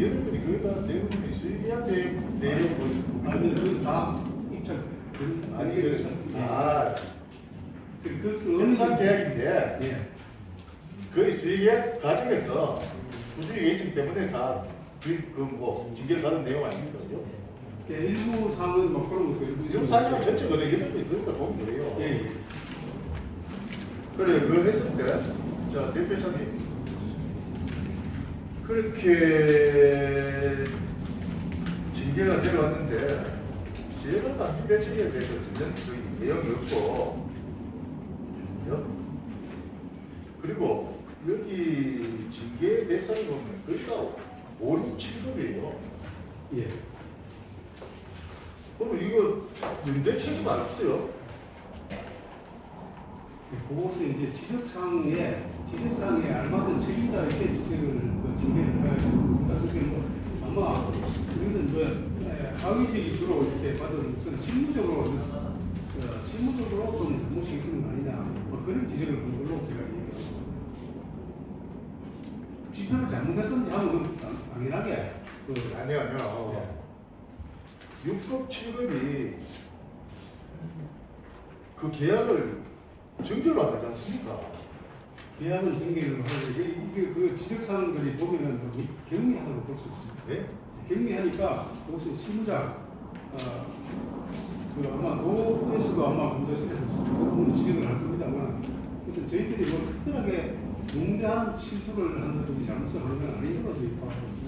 여러분들이 그거다 내용들이 수익이한테 내용 아니 그다 입찰 아니 그래서 아그 현상 계약인데 예. 그 수익의 과정에서 부수익이 있기 때문에 다그뭐 징계를 받은 내용? 그죠? 예, 일부 사항은 뭐 그런 거 일부 지금 사실은 전체 거래 여러분들이 그러니까 보면 돼요. 예, 예. 그래 그걸 했을 때, 자 대표사님 그렇게 징계가 내려왔는데 제가 남긴 배치기에 대해서 전혀 그 내용이 없고 요? 그리고 여기 징계 대상이 보면 그러니까 5, 6, 7급이에요. 예. 그럼 이거 윤대 책임 안 없어요? 그것은 이제 지적사항에 지적사항에 알맞은 책임자 있게 지적을 그 징계를 해야 됩니다. 뭐 아마 우리는 저 에, 하위직이 주로 이렇게 받은 무슨 실무적으로 어, 실무적으로 좀 잘못이 있는 거 아니냐 뭐 그런 지적을 본 걸로 제가 얘기합니다. 집행을 잘못했던지 하면 당- 당연하게 그 아니요, 아니요. 6급, 7급이 그 계약을 정결로 안 하지 않습니까? 계약은 징계를 하는데 이게, 이게 그 지적사항들이 보면은 그 경미하다고 볼수 있습니다. 네? 경미하니까 그것은 실무자 어, 그 아마 노에서도 아마 문제실에서 그런 지적을 할 겁니다만 그래서 저희들이 뭐 특별하게 농대한 실수를 한다든지 잘못을 하는 건 아닌 걸로 저희 파악하고 있습니다.